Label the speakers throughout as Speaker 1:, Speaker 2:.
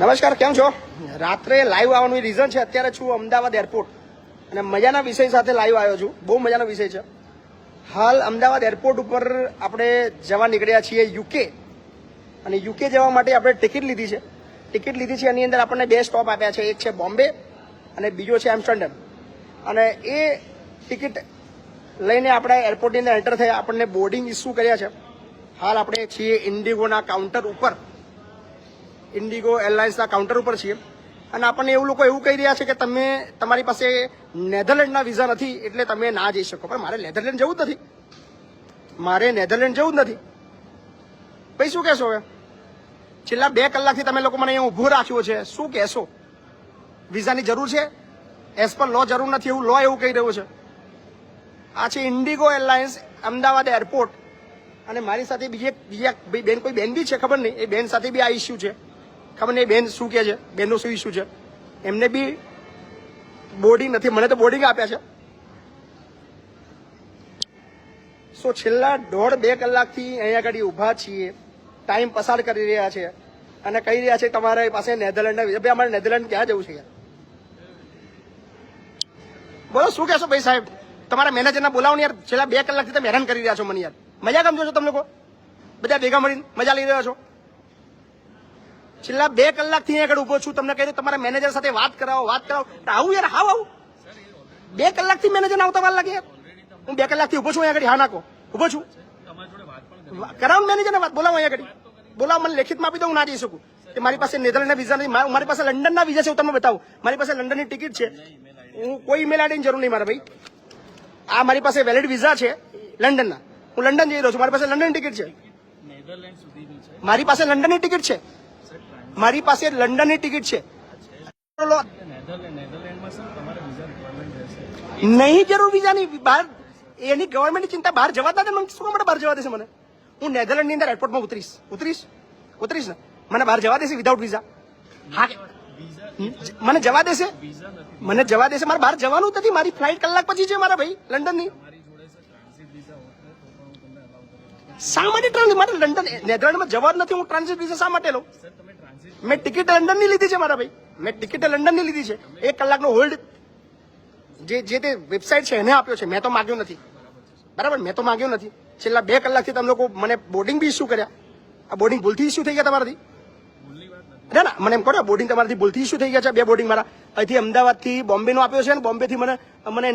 Speaker 1: નમસ્કાર, કેમ છો? રાત્રે લાઈવ આવવાનું રીઝન છે, અત્યારે છું અમદાવાદ એરપોર્ટ અને મજાના વિષય સાથે લાઈવ આવ્યો છું. બહુ મજાનો વિષય છે. હાલ અમદાવાદ એરપોર્ટ ઉપર આપણે જવા નીકળ્યા છીએ યુકે અને યુકે જવા માટે આપણે ટિકિટ લીધી છે. ટિકિટ લીધી છે, એની અંદર આપણને બે સ્ટોપ આપ્યા છે. એક છે બોમ્બે અને બીજો છે એમ્સ્ટરડેમ અને એ ટિકિટ લઈને આપણે એરપોર્ટની અંદર એન્ટર થયા. આપણને બોર્ડિંગ ઇસ્યુ કર્યા છે. હાલ આપણે છીએ ઇન્ડિગોના કાઉન્ટર ઉપર. ઇન્ડિગો એરલાઇન્સના કાઉન્ટર ઉપર છીએ. અને આપણને એવું લોકો એવું કહી રહ્યા છે કે તમે તમારી પાસે નેધરલેન્ડના વિઝા નથી, એટલે તમે ના જઈ શકો. પણ મારે નેધરલેન્ડ જવું જ નથી. મારે નેધરલેન્ડ જવું જ નથી. ભાઈ, શું કહેશો હવે? છેલ્લા બે કલાકથી તમે લોકો મને અહીંયા ઊભો રાખ્યો છે. શું કહેશો? વિઝાની જરૂર છે? એઝ પર લો જરૂર નથી એવું. લો એવું કહી રહ્યું છે. આ છે ઇન્ડિગો એરલાઇન્સ અમદાવાદ એરપોર્ટ. અને મારી સાથે બીજી બીજી બેન કોઈ બેન બી છે ખબર નહીં? એ બેન સાથે બી આ ઇસ્યુ છે. ખબર નહીં, બેન શું કહે છે? બેનનું શું ઇસ્યુ છે? એમને બી બોર્ડિંગ નથી, મને તો બોર્ડિંગ આપ્યા છે. સો છેલ્લા દોઢ બે કલાકથી અહીંયા આગળ ઊભા છીએ ટાઈમ પસાર કરી રહ્યા છે. અને કહી રહ્યા છે કે તમારા પાસે નેધરલેન્ડના ભાઈ અમારે નેધરલેન્ડ ક્યાં જવું છે બોલો, શું કહેશો ભાઈ સાહેબ? તમારા મેનેજરને બોલાવો યાર, છેલ્લા બે કલાકથી તમે હેરાન કરી રહ્યા છો મને યાર. મજા સમજો છો તમે લોકો? બધા ભેગા મળીને મજા લઈ રહ્યા છો? છેલ્લા બે કલાકથી અહીંયા આગળ ઊભો છું. તમને કહી દઉં, તમારા મેનેજર સાથે વાત કરાવો વાત કરાવો. તો આવું યાર, હાવ આવું. બે કલાકથી મેનેજર આવતા વાર લાગે હું બે કલાકથી ઊભો છું અહીંયા આગળ, હા નાખો ઊભો છું. કરાવો મેનેજરને વાત, બોલાવો અહીંયા આગળ. બોલાવો, મને લેખિતમાં આપી દો, હું ના જઈ શકું. કે મારી પાસે નેધરલેન્ડના વિઝા નથી, મારી પાસે લંડનના વિઝા છે, હું તમને બતાવું. મારી પાસે લંડનની ટિકિટ છે. હું કોઈ ઈમેલ આઈડીની જરૂર નહીં મારા ભાઈ. આ મારી પાસે વેલિડ વિઝા છે, લંડનના. હું લંડન જઈ રહ્યો છું, મારી પાસે લંડન ટિકિટ છે. મારી પાસે લંડનની ટિકિટ છે. મારી પાસે લંડનની ટિકિટ છે. નહીં, જરૂર વિઝાની બહાર, એની ગવર્મેન્ટની ચિંતા બહાર જવા દે મને શું માટે બહાર જવા દેશે મને? હું નેધરલેન્ડની અંદર એરપોર્ટમાં ઉતરીશ. ઉતરીશ? ઉતરીશ ને? મને બહાર જવા દેશે વિધાઉટ વિઝા હા મને જવા દેશે? મને જવા દેશે. મારે બહાર જવાનું નથી. મારી ફ્લાઇટ કલાક પછી છે મારા ભાઈ, લંડનની. શા માટે ટ્રાન્ઝિટ મારે લંડન નેધરલેન્ડમાં જવા નથી. હું ટ્રાન્ઝિટ વિઝા શા માટે લઉં? મેં ટિકિટ લંડનની લીધી છે મારા ભાઈ. મેં ટિકિટ લંડનની લીધી છે. એક કલાકનો હોલ્ડ જે જે તે વેબસાઇટ છે એને આપ્યો છે. મેં તો માગ્યો નથી. બરાબર? મેં તો માગ્યો નથી. છેલ્લા બે કલાકથી તમે લોકો મને બોર્ડિંગ બી ઇસ્યુ કર્યા. આ બોર્ડિંગ ભૂલથી ઇસ્યુ થઈ ગયા તમારાથી? ના ના, મને એમ કહો બોર્ડિંગ તમારાથી ભૂલથી ઇસ્યુ થઈ ગયા છે. બે બોર્ડિંગ મારા. અહીંથી અમદાવાદથી બોમ્બેનો આપ્યો છે અને બોમ્બેથી મને મને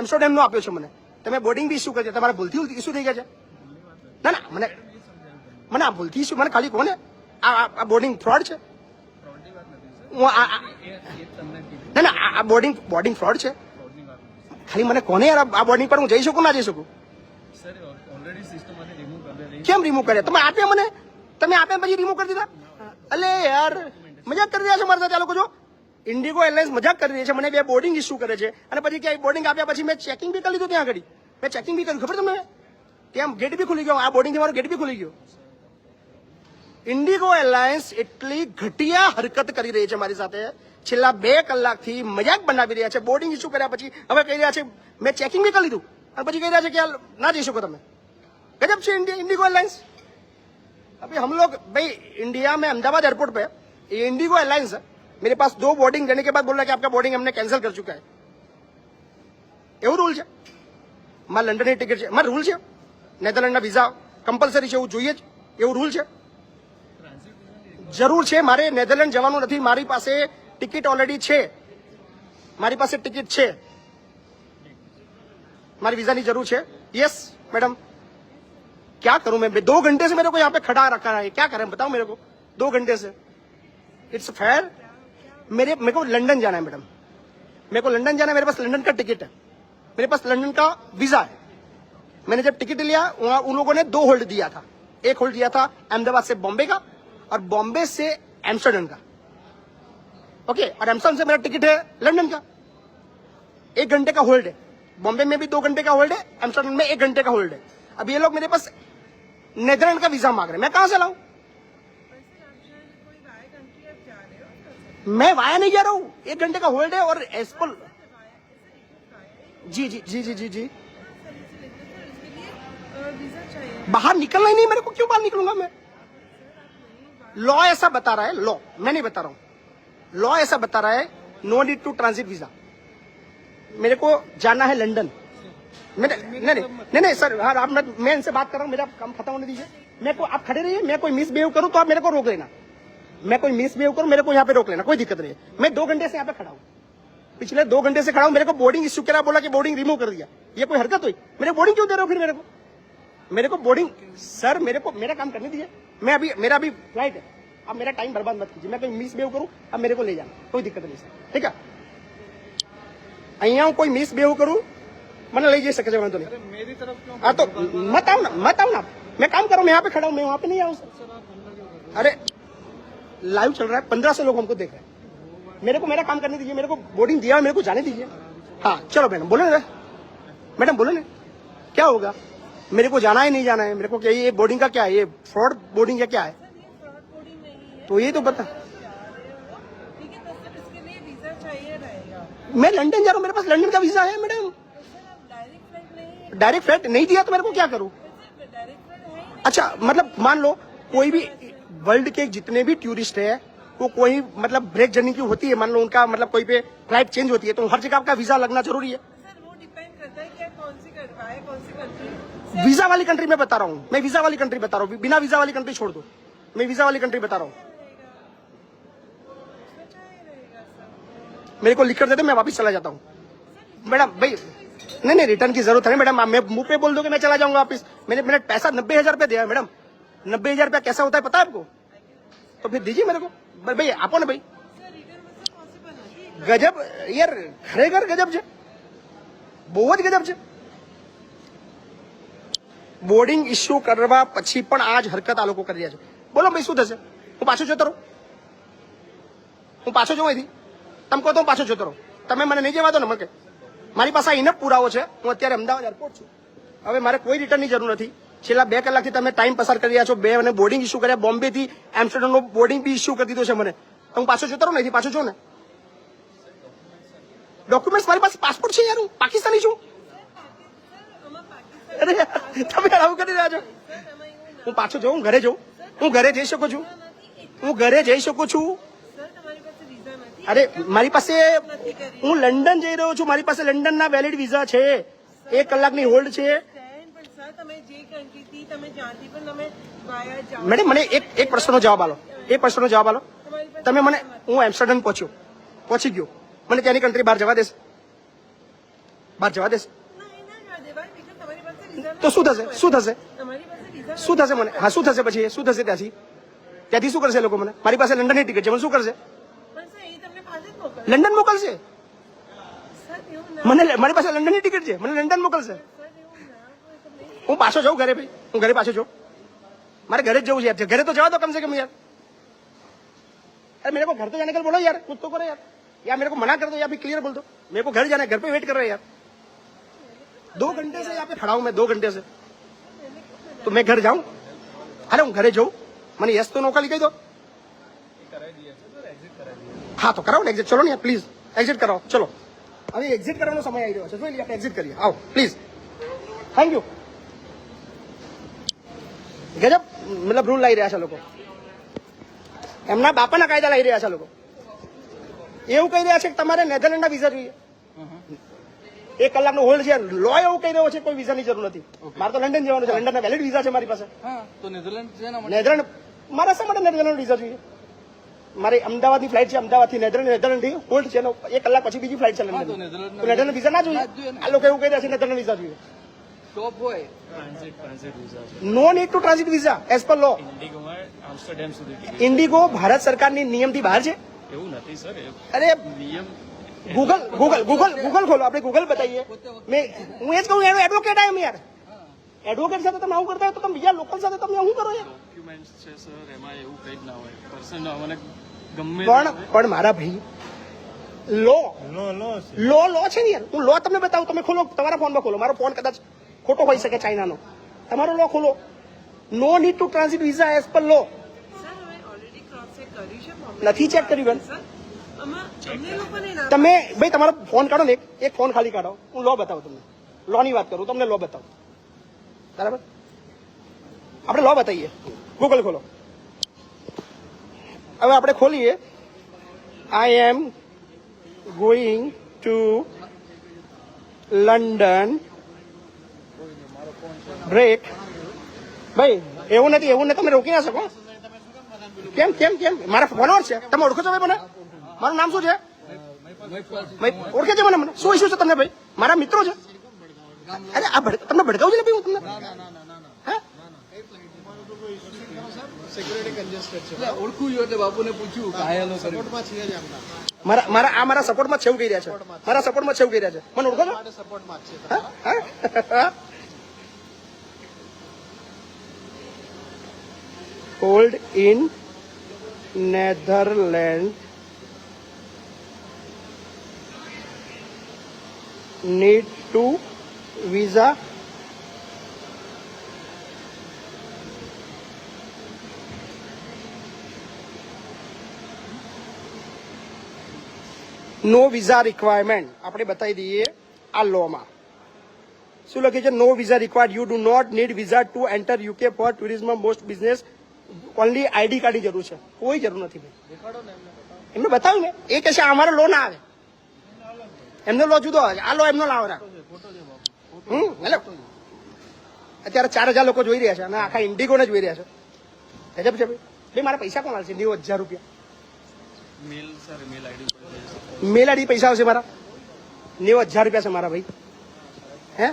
Speaker 1: એમ્સ્ટરડેમનો આપ્યો છે મને. તમે બોર્ડિંગ બી ઇસ્યુ કરી તમારા ભૂલથી ઇસ્યુ થઈ ગયા છે. ના ના, મને મને આ ભૂલથી ઇસ્યુ મને ખાલી કહો ને, આ બોર્ડિંગ ફ્રોડ છે? ના ના આ- બોર્ડિંગ બોર્ડિંગ ફ્રોડ છે. ખાલી મને કોને યાર આ બોર્ડિંગ પર હું જઈ શકું ના જઈ શકું?
Speaker 2: રિમૂવ કરી
Speaker 1: કેમ રિમૂવ કર્યા? તમે આપ્યા મને? તમે આપ્યા પછી રિમૂવ કરી દીધા? અલે યાર મજાક કરી રહ્યા છે મારા સાથે આ લોકો જો? ઇન્ડિગો એરલાઇન્સ મજાક કરી રહી છે મને બે બોર્ડિંગ ઇસ્યુ કરે છે. અને પછી ક્યાંય બોર્ડિંગ આપ્યા પછી મેં ચેકિંગ બી કરી લીધું ત્યાં આગળ. મેં ચેકિંગ બી કર્યું ખબર તમને? ત્યાં ગેટ બી ખુલી ગયો આ બોર્ડિંગથી મારો ગેટ બી ખુલી ગયો. ઇન્ડિગો એરલાઇન્સ એટલી ઘટિયા હરકત કરી રહી છે મારી સાથે છેલ્લા બે કલાકથી મજાક બનાવી રહ્યા છે બોર્ડિંગ ઇસ્યુ કર્યા પછી હવે કહી રહ્યા છે મેં ચેકિંગ બી કરી લીધું અને પછી કહી રહ્યા છે કે યાર ના જઈ શકો તમે गजब से इंडिया इंडिगो एयरलाइंस अभी हम लोग भाई इंडिया में अहमदाबाद एयरपोर्ट पे ये इंडिगो एयरलाइंस है मेरे पास दो बोर्डिंग देने के बाद बोल रहा है कि आपका बोर्डिंग हमने कैंसिल कर चुका है એવું રૂલ છે મારે લંડનની ટિકિટ છે મારે રૂલ છે નેધરલેન્ડના વિઝા કમ્પલસરી છે એવું જોઈએ જ એવું રૂલ છે જરૂર છે મારે નેધરલેન્ડ જવાનું નથી મારી પાસે ટિકિટ ઓલરેડી છે મારી પાસે ટિકિટ છે મારી वीजा जरूर है यस मैडम क्या करूं मैं दो घंटे से मेरे को यहाँ पे खड़ा रखा है क्या करें बताओ मेरे को दो घंटे से इट्स फेयर मेरे मेरे को लंदन जाना है मैडम मेरे को लंदन जाना है मेरे पास लंदन का टिकट है मेरे पास लंदन का वीजा है मैंने जब टिकट लिया वहां उन लोगों ने दो होल्ड दिया था एक होल्ड दिया था अहमदाबाद से बॉम्बे का और बॉम्बे से एम्स्टर्डम का। ओके, और एम्स्टर्डम से मेरा टिकट है लंदन का। एक घंटे का होल्ड है। बॉम्बे में भी दो घंटे का होल्ड है, एम्स्टर्डम में एक घंटे का होल्ड है। अब ये लोग मेरे पास नेदरलैंड का वीज़ा मांग रहे हैं। मैं कहाँ से लाऊ? मैं वाया नहीं जा रहा हूँ। एक घंटे का होल्ड है और एसपल जी जी जी जी जी जी। बाहर निकलना ही नहीं मेरे को। क्यों बाहर निकलूँगा मैं? लॉ ऐसा बता रहा है, लॉ, मैं नहीं बता रहा हूँ। लॉ ऐसा बता रहा है no need to transit visa मेरे को जाना है लंदन। मेरे, नहीं नहीं नहीं नहीं, सर हाँ आप मैं मैं इनसे बात कर रहा हूँ, मेरा काम खत्म होने दीजिए। मेरे को, आप खड़े रहिए, मैं कोई मिस बिहेव करूँ तो आप मेरे को रोक लेना। मैं कोई मिस बिहेव करूँ, मेरे को यहाँ पे रोक लेना, कोई दिक्कत नहीं है। मैं दो घंटे से यहाँ पे खड़ा हूँ। पिछले दो घंटे से खड़ा हूँ, मेरे को बोर्डिंग इश्यू करा बोला कि बोर्डिंग रिमूव कर दिया। ये कोई हरकत हुई? मेरे बोर्डिंग क्यों दे रहे हो फिर मेरे को? मेरे को बोर्डिंग सर मेरे को मेरा काम करने दीजिए मैं अभी मेरा अभी फ्लाइट है अब मेरा टाइम बर्बाद मत कीजिए मैं कोई मिस बिहेव करूँ अब मेरे को ले जाना कोई दिक्कत नहीं सर ठीक है અહીંયા હું કોઈ મિસ બિહેવ કરું મને લઈ જઈ શકે છે વાંધો નહીં
Speaker 2: अरे मेरी तरफ क्यों
Speaker 1: हाँ तो मत आओ ना मत आओ ना मैं काम करूँ मैं यहाँ पे खड़ा हूँ मैं वहाँ पे नहीं आऊँ सर
Speaker 2: सर आप अंदर क्यों कर रहे
Speaker 1: अरे लाइव चल रहा है पंद्रह सौ लोग हमको देख रहे हैं मेरे को मेरा काम करने दीजिए मेरे को बोर्डिंग दिया है, मेरे को जाने दीजिए हाँ चलो मैडम बोलो ना मैडम बोलो ना क्या होगा मेरे को जाना है नहीं जाना है। मेरे को क्या ये बोर्डिंग का क्या है? ये फ्रॉड बोर्डिंग या क्या है? तो ये तो बता।
Speaker 3: तो
Speaker 1: मैं लंदन जा रहा हूँ मेरे पास लंदन का वीज़ा है मैडम
Speaker 3: डायरेक्ट फ़्लाइट नहीं
Speaker 1: दिया तो मेरे को क्या करूँ? अच्छा मतलब मान लो कोई भी वर्ल्ड के जितने भी टूरिस्ट है वो कोई मतलब ब्रेक जर्नी की होती है मान लो उनका मतलब कोई पे फ़्लाइट चेंज होती है तो हर जगह आपका वीज़ा लगना ज़रूरी है।
Speaker 3: सर वो डिपेंड करता है कि कौन सी कौन सी कंट्री
Speaker 1: वीजा वाली कंट्री में बता रहा हूँ मैं वीजा वाली कंट्री बता रहा हूँ बिना वीजा वाली कंट्री छोड़ दो मैं वीजा वाली कंट्री बता रहा हूँ
Speaker 3: उसमें चाहिए रहेगा सर
Speaker 1: मेरे को लिख कर देते मैं वापस चला जाता हूँ मैडम भाई नहीं नहीं रिटर्न की जरूरत है नहीं मैडम आप मैं मुंह पे बोल दोगे मैं चला जाऊंगा वापस मैंने मैंने पैसा नब्बे हजार रुपया दिया है मैडम नब्बे हजार रुपया कैसा होता है पता है आपको तो फिर दीजिए मेरे को भाई भाई आपो ना भाई
Speaker 3: सर रिटर्न में पॉसिबल નથી
Speaker 1: ગજબ યાર ખરેખર ગજબ છે બહુ જ ગજબ છે બોર્ડિંગ ઇસ્યુ કરવા પછી પણ આ જ હરકત આ લોકો કરી રહ્યા છે. બોલો, ભાઈ, શું થશે? હું પાછો જતો રહું? હું પાછો જઉં અહીંથી? તમે કહો તો હું પાછો જતો રહું. તમે મને નહીં જવા દો ને મને મારી પાસે ઇનફ પુરાવો છે. હું અત્યારે અમદાવાદ એરપોર્ટ છું. હવે મારે કોઈ રિટર્નની જરૂર નથી. છેલ્લા બે કલાકથી તમે ટાઈમ પસાર કરી રહ્યા છો. બે અને બોર્ડિંગ ઇસ્યુ કર્યા. બોમ્બેથી એમ્સ્ટરડમનો બોર્ડિંગ બી ઇસ્યુ કરી દીધો છે મને. હું પાછો જતો રહું ને પાછો છું ને? ડોક્યુમેન્ટ્સ મારી પાસે પાસપોર્ટ છે યાર હું. પાકિસ્તાની છું. અરે, તમે આવું કરી રહ્યા છો? હું પાછો જઉં હું ઘરે જાઉં? હું ઘરે જઈ શકું છું? હું ઘરે જઈ શકું છું? અરે, મારી પાસે હું લંડન જઈ રહ્યો છું. મારી પાસે લંડનના વેલિડ વિઝા છે. એક કલાકની હોલ્ડ છે. મેડમ, મને એક એક પ્રશ્નનો જવાબ આલો. એક પ્રશ્નનો જવાબ આલો. તમે મને, હું એમ્સ્ટરડમ પહોંચ્યો. પહોંચી ગયો. મને ત્યાંની કન્ટ્રી બહાર જવા દેશે. બહાર જવા દેશે. તો શું થશે શું થશે
Speaker 3: તમારી પાસે વીઝા
Speaker 1: શું થશે મને હા શું થશે પછી શું થશે ત્યાંથી ત્યાંથી શું કરશે એ લોકો મને મારી પાસે લંડનની ટિકિટ છે મને શું કરશે
Speaker 3: પણ સર એ તમને પાસે જ મોકલશે
Speaker 1: લંડન મોકલશે
Speaker 3: સર એવું ના
Speaker 1: મને મારી પાસે લંડનની ટિકિટ છે મને લંડન મોકલશે
Speaker 3: સર એવું ના હોય તમને
Speaker 1: હું પાછો જાઉં ઘરે ભાઈ હું ઘરે પાછો જાઉં મારે ઘરે જ જવું છે યાર ઘરે તો જવા દો કમ સે કમ યાર अरे मेरे को घर तो जाने के लिए बोलो यार कुछ तो करो यार या मेरे को मना कर दो या फिर क्लियर बोल दो मेरे को घर जाना है घर पे वेट कर रहे हैं यार दो घंटे से यहाँ पे खड़ा हूं मैं दो घंटे से तो मैं घर जाऊं अरे હું ઘરે જઉં મને યસ તો નોકા કહી દો
Speaker 2: કરાવી દઈએ છે સર એક્ઝિટ કરાવી દઈએ
Speaker 1: હા તો કરાવો ને એક્ઝિટ ચલો ને પ્લીઝ એક્ઝિટ કરાવો ચલો હવે એક્ઝિટ કરવાનો સમય આવી રહ્યો છે જોઈ લઈએ આપણે એક્ઝિટ કરીએ આવો પ્લીઝ થેન્ક યુ ગજબ મતલબ રૂલ લાવી રહ્યા છે લોકો એમના બાપાના કાયદા લાવી રહ્યા છે લોકો એવું કહી રહ્યા છે કે તમારે નેધરલેન્ડના વિઝા જોઈએ એક કલાકનો હોલ્ડ છે. લો એવું કહી રહ્યો છે? કોઈ વિઝાની જરૂર નથી. મારે તો લંડન જવાનું છે. લંડનના વેલિડ વિઝા છે મારી પાસે.
Speaker 2: હા તો નેધરલેન્ડ છે
Speaker 1: નેધરલેન્ડ મારા શા માટે નેધરલેન્ડ વિઝા જોઈએ? મારે અમદાવાદની ફ્લાઇટ છે. અમદાવાદથી નેધરલેન્ડ નેધરલેન્ડ હોલ્ડ છે. એક કલાક પછી બીજી ફ્લાઇટ છે લંડન નેધરલેન્ડ વિઝા ના જોઈએ. આ લોકો એવું કહી રહ્યા છે નેધરલેન્ડ વિઝા જોઈએ.
Speaker 2: ટોપ હોય.
Speaker 4: ટ્રાન્ઝિટ ટ્રાન્ઝિટ વિઝા છે.
Speaker 1: No need to transit
Speaker 4: visa as per law
Speaker 1: IndiGo Bharat સરકારની નિયમથી બહાર છે?
Speaker 4: એવું નથી સર
Speaker 1: અરે
Speaker 4: નિયમ
Speaker 1: ગૂગલ ગૂગલ ગૂગલ ગૂગલ ખોલો. આપણે ગૂગલ બતાવીએ. મેં હું એ જ કહું એનો એડવોકેટ આવ્યો યાર. એડવોકેટ સાથે તમે આવું કરતા હોય તો તમે બીજા લોકલ સાથે તમે શું કરો યાર?
Speaker 4: ડોક્યુમેન્ટ્સ છે સર એમાં એવું કંઈ જ ના હોય. પર્સન મને ગમે
Speaker 1: પણ પણ મારા ભાઈ લો લો લો છે. ને યાર. હું લો તમને બતાવું તમે ખોલો તમારા ફોનમાં ખોલો. મારો ફોન કદાચ ખોટો હોઈ શકે ચાઇનાનો. તમારો લો ખોલો.
Speaker 3: No need to transit visa as per law
Speaker 1: નથી ચેક કર્યું બેન તમે ભાઈ, તમારો ફોન કાઢો ને એક એક ફોન ખાલી કાઢો. હું લો બતાવું તમને. લો ની વાત કરું, તમને લો બતાવું. બરાબર? આપણે લો બતાવીએ. ગૂગલ ખોલો. હવે આપણે ખોલીએ. I am going to London break ભાઈ, એવું નથી એવું નથી, તમે રોકી ના શકો. કેમ કેમ કેમ? મારા ફોલોઅર છે. તમે ઓળખો છો ભાઈ મને? મારું નામ શું છે? ઓળખે છે મને મને? શું ઇસ્યુ છે તમને ભાઈ? મારા મિત્રો છે? અરે આ તમને ભડકાવું છે ને ભાઈ હું તમને? મારા મારા આ મારા સપોર્ટમાં છે કહી રહ્યા છે. મારા સપોર્ટમાં છે એવું કહી રહ્યા છે. મને ઓળખો છો? In Netherland need to visa no visa requirement આપણે બતાવી દઈએ આ લોમાં શું લખ્યું છે no visa required you do not need visa to enter UK for tourism most business only ID કાર્ડની જરૂર છે કોઈ જરૂર નથી ભાઈ એમને બતાવ્યું ને એ કહે છે અમારો લો ના આવે એમનો લો જુદો. આ લો એમનો લાવો હમ? એટલે અત્યારે ચાર હજાર લોકો જોઈ રહ્યા છે અને આખા ઇન્ડિગોને જોઈ રહ્યા છે. ગજબ છે ભાઈ. મારા પૈસા કોણ આવશે નેવું હજાર રૂપિયા.
Speaker 4: મેલ આઈડી
Speaker 1: પૈસા આવશે મારા? નેવું હજાર રૂપિયા છે મારા ભાઈ. હે?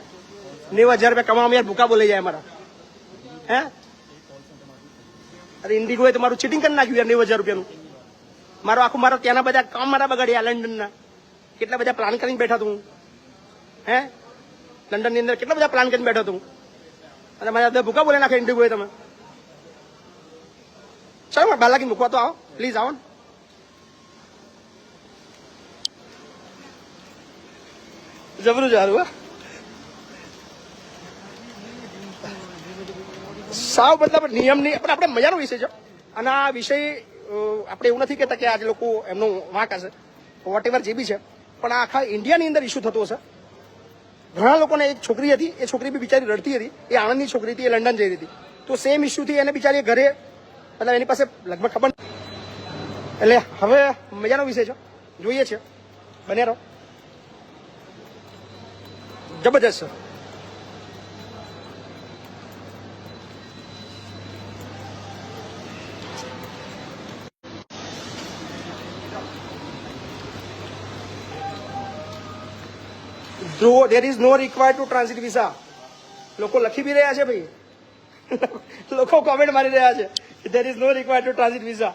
Speaker 1: નેવું હજાર રૂપિયા કમાવા યાર ભૂકા બોલાઈ જાય મારા. હે? અરે ઇન્ડિગોએ તો મારું ચીટિંગ કરી નાખ્યું યાર નેવું હજાર રૂપિયાનું. મારો આખું મારો ત્યાંના બધા કામ મારા બગાડ્યા લંડનના. કેટલા બધા પ્લાન કરીને બેઠા તું? હે? લંડનની અંદર કેટલા બધા પ્લાન કરીને બેઠો તું? અને મારા અંદર ભૂકા બોલી નાખે ઇન્ટરવ્યુ તમે. ચાલો બાલાકી મૂકવા તો આવો. પ્લીઝ આવો ને. જબરું જારું સાવ મતલબ નિયમની પણ આપણે મજાનો વિષય છે. અને આ વિષય આપણે એવું નથી કહેતા કે આજે લોકો એમનું વાંક હશે. વોટ એવર જે બી છે. પણ આખા ઇન્ડિયાની અંદર ઇસ્યુ થતો હશે. ઘણા લોકોને એક છોકરી હતી, એ છોકરી બી બિચારી રડતી હતી, એ આણંદની છોકરી હતી, એ લંડન જઈ રહી હતી. તો સેમ ઇસ્યુથી એને બિચારી ઘરે, મતલબ એની પાસે લગભગ ખબર એટલે હવે મજાનો વિષય છે. જોઈએ છે. બને રહો. જબરજસ્ત જો there is no required to transit visa લોકો લખી બી રહ્યા છે ભાઈ. લોકો કોમેન્ટ મારી રહ્યા છે there is no require to transit visa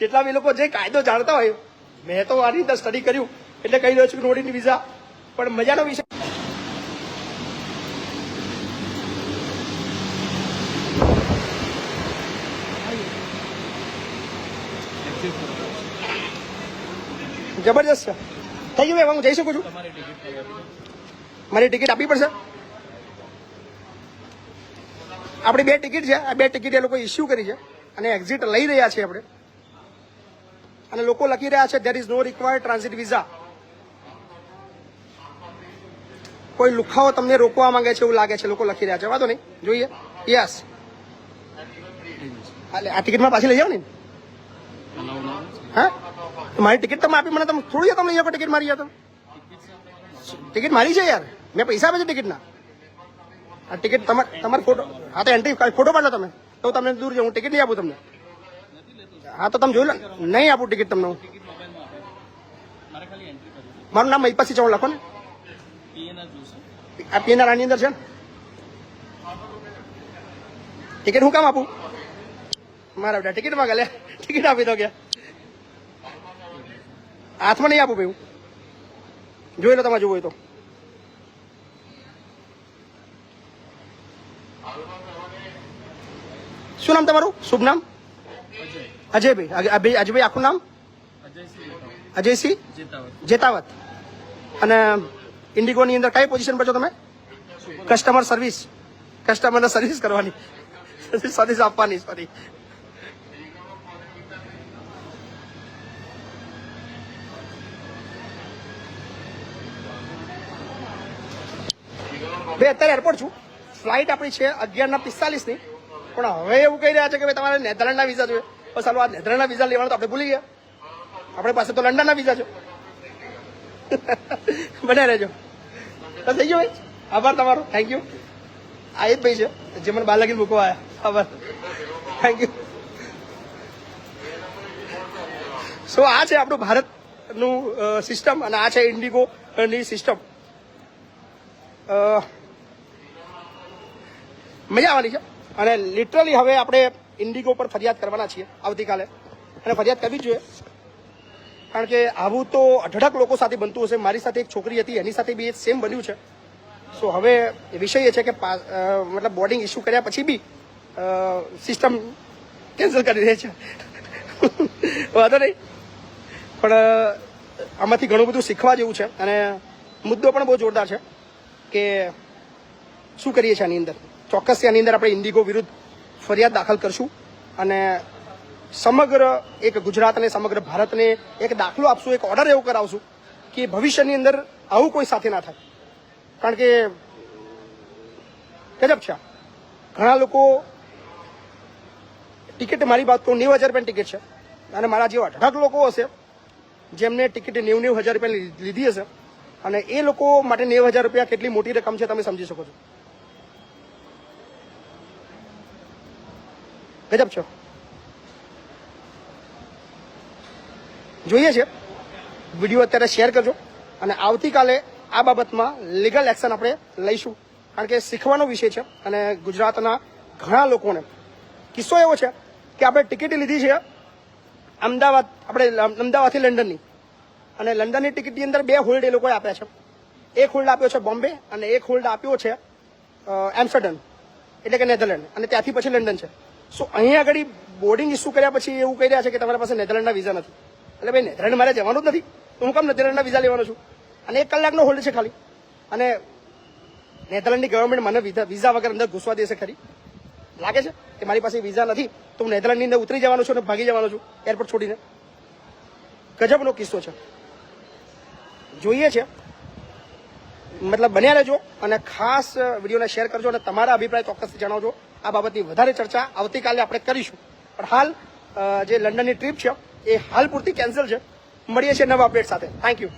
Speaker 1: જેટલા બી લોકો જે કાયદો જાણતા હોય, મેં તો આની અંદર સ્ટડી કર્યું, એટલે કહી રહ્યો છું કે નોડીની વિઝા પણ મજાનો વિષય. જબરજસ્ત છે. થઈ ગયું હવે હું જઈ શકું છું? મારી ટિકિટ આપવી પડશે? આપણી બે ટિકિટ છે. આ બે ટિકિટ એ લોકો ઇસ્યુ કરી છે અને એક્ઝિટ લઈ રહ્યા છે આપણે. અને લોકો લખી રહ્યા છે there is no required transit visa કોઈ લુખાઓ તમને રોકવા માંગે છે એવું લાગે છે લોકો લખી રહ્યા છે. વાંધો નહીં. જોઈએ. યસ આ ટિકિટમાં પાછી લઈ
Speaker 4: અલાઉ ના?
Speaker 1: હા? મારી ટિકિટ તમે આપી, મને તમે થોડી તમે અહીંયા જાઓ ટિકિટ મારી યાર ટિકિટ મારી છે યાર. મેં પૈસા આપે છે ટિકિટના. આ ટિકિટ તમારે તમારે ફોટો, હા, તો એન્ટ્રી ફોટો પાડો તમે. તો તમને દૂર જાઉં ટિકિટ નહીં આપું તમને. હા, તો તમે જોઈ લો, નહીં આપું ટિકિટ તમને હું.
Speaker 4: મારે
Speaker 1: નામ મહિપાસી ચૌહાણ, લખો ને. આ પીએનઆર આની અંદર છે ટિકિટ હું કામ આપું? મારા બેટા, ટિકિટ માંગે લે. ટિકિટ આપી દો ગયા હાથમાં નહીં આપું ભાઈ જોઈ લો તમારે જોવું તો. શું નામ તમારું? શુભ નામ? અજયભાઈ અજય- અજયભાઈ, આખું નામ?
Speaker 4: અજયસિંહ જેતાવત
Speaker 1: જેતાવત. અને ઇન્ડિગોની અંદર કઈ પોઝિશન પર છો તમે? કસ્ટમર સર્વિસ કસ્ટમરને સર્વિસ કરવાની. સર્વિસ આપવાની સોરી ભાઈ અત્યારે એરપોર્ટ છું. ફ્લાઇટ આપણી છે અગિયારના પિસ્તાલીસની. પણ હવે એવું કહી રહ્યા છે કે ભાઈ તમારે નેધરલેન્ડના વિઝા જોઈએ. બસ ચાલો આ નેધરલેન્ડના વિઝા લેવાનો તો આપણે ભૂલી ગયા. આપણી પાસે તો લંડનના વિઝા છે. બને રહેજો. બસ થઈ ગયું ભાઈ. આભાર તમારો. થેન્ક યુ આ એ જ ભાઈ છે, જે મને બહાર લગીને મૂકવા આવ્યા. આભાર. થેન્ક યુ સો આ છે આપણું ભારતનું સિસ્ટમ અને આ છે ઇન્ડિગો ની સિસ્ટમ મજા આવવાની છે. અને લિટરલી હવે આપણે ઇન્ડિગો પર ફરિયાદ કરવાના છીએ આવતીકાલે. અને ફરિયાદ કરવી જોઈએ. કારણ કે આવું તો અઢળક લોકો સાથે બનતું હશે. મારી સાથે એક છોકરી હતી, એની સાથે બી એ સેમ બન્યું છે. સો હવે વિષય એ છે કે મતલબ બોર્ડિંગ ઇસ્યુ કર્યા પછી બી સિસ્ટમ કેન્સલ કરી દે છે. વાંધો નહીં. પણ આમાંથી ઘણું બધું શીખવા જેવું છે. અને મુદ્દો પણ બહુ જોરદાર છે કે શું કરીએ છીએ આની અંદર? ચોક્કસ એની અંદર આપણે ઇન્ડિગો વિરુદ્ધ ફરિયાદ દાખલ કરશું અને સમગ્ર એક ગુજરાત અને સમગ્ર ભારતને એક દાખલો આપશું, એક ઓર્ડર એવો કરાવશું કે ભવિષ્યની અંદર આવું કોઈ સાથે ના થાય. કારણ કે ગજબ છે ઘણા લોકો ટિકિટ મારી વાત કહું નેવું હજાર રૂપિયાની ટિકિટ છે અને મારા જેવા અઢળક લોકો હશે જેમને ટિકિટ નેવું નેવું હજાર રૂપિયા લીધી હશે અને એ લોકો માટે નેવું હજાર રૂપિયા કેટલી મોટી રકમ છે તમે સમજી શકો છો. ગજબ છે. જોઈએ છે. વીડિયો અત્યારે શેર કરજો અને આવતીકાલે આ બાબતમાં લીગલ એક્શન આપણે લઈશું. કારણ કે શીખવાનો વિષય છે અને ગુજરાતના ઘણા લોકોને કિસ્સો એવો છે કે આપણે ટિકિટ લીધી છે અમદાવાદ, આપણે અમદાવાદથી લંડનની. અને લંડનની ટિકિટની અંદર બે હોલ્ડ એ લોકોએ આપ્યા છે. એક હોલ્ડ આપ્યો છે બોમ્બે અને એક હોલ્ડ આપ્યો છે એમ્સ્ટરડમ, એટલે કે નેધરલેન્ડ. અને ત્યાંથી પછી લંડન છે. સો અહીંયા આગળ બોર્ડિંગ ઇસ્યુ કર્યા પછી એવું કહી રહ્યા છે કે તમારા પાસે નેધરલેન્ડના વિઝા નથી. એટલે ભાઈ, નેધરલેન્ડ મારે જવાનું જ નથી. તો હું કામ નેધરલેન્ડના વિઝા લેવાનો છું. અને એક કલાકનો હોલ્ડ છે ખાલી. અને નેધરલેન્ડની ગવર્મેન્ટ મને વિઝા વગર અંદર ઘૂસવા દેશે ખરી. લાગે છે કે મારી પાસે વિઝા નથી, તો હું નેધરલેન્ડની અંદર ઉતરી જવાનો છું અને ભાગી જવાનો છું એરપોર્ટ છોડીને. ગજબનો કિસ્સો છે. જોઈએ છે. મતલબ બન્યા રહેજો અને ખાસ વિડીયોને શેર કરજો અને તમારા અભિપ્રાય ચોક્કસથી જણાવજો. આ બાબતની વધારે ચર્ચા આવતીકાલે આપણે કરીશું. પણ હાલ જે લંડનની ટ્રીપ છે, એ હાલ પૂરતી કેન્સલ છે. મળીએ છીએ નવા અપડેટ સાથે. Thank you